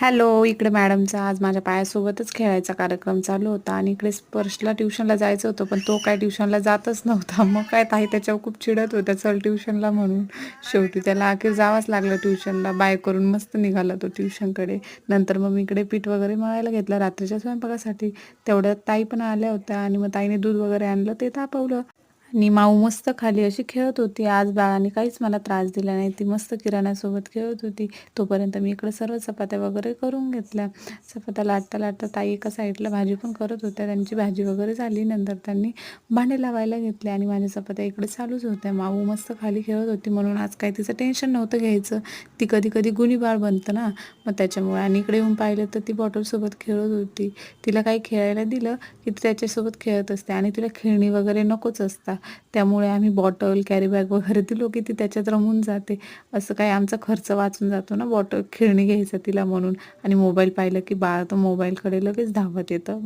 Hello इकडे मॅडमचा आज माझ्या पायासोबतच खेळायचा कार्यक्रम चालू होता आणि इकडे स्पर्शला ट्युशनला जायचं होतं पण तो काय ट्युशनला जातच नव्हता. मग काय ताई त्याच्यावर खूप चिडत होत्या. चल ट्युशनला म्हणून शेवटी त्याला अखेर जावंच लागलं ट्युशनला. बाय करून मस्त निघाला तो ट्युशनकडे. नंतर मग मी इकडे पीठ वगैरे मळायला घेतलं. रात्रीच्या स्वयंपाकासाठी तेवढ्यात ताई पण आल्या होत्या आणि मग ताईने दूध वगैरे आणलं ते तापवलं. आणि माऊ मस्त खाली अशी खेळत होती. आज बाळाने काहीच मला त्रास दिला नाही. ती मस्त किराण्यासोबत खेळत होती. तोपर्यंत मी इकडे सर्व चपात्या वगैरे करून घेतल्या. चपात्या लाटता लाटता ताई एका साईडला भाजी पण करत होत्या. त्यांची भाजी वगैरे झाली. नंतर त्यांनी भांडे लावायला घेतले आणि माझ्या चपात्या इकडे चालूच होत्या. माऊ मस्त खाली खेळत होती. म्हणून आज काही तिचं टेन्शन नव्हतं घ्यायचं. ती कधी कधी गुन्हेबाळ बनतं ना. मग त्याच्यामुळे आणि इकडे येऊन पाहिलं तर ती बॉटलसोबत खेळत होती. तिला काही खेळायला दिलं की ती त्याच्यासोबत खेळत असते आणि तिला खेळणी वगैरे नकोच असतात. त्यामुळे आम्ही बॉटल कॅरीबॅग वगैरे दिलो की ती त्याच्यात रमून जाते. असं काही आमचा खर्च वाचून जातो ना बॉटल खेळणी घ्यायचं तिला म्हणून. आणि मोबाईल पाहिलं की बाळ तर मोबाईलकडे लगेच धावत येतं.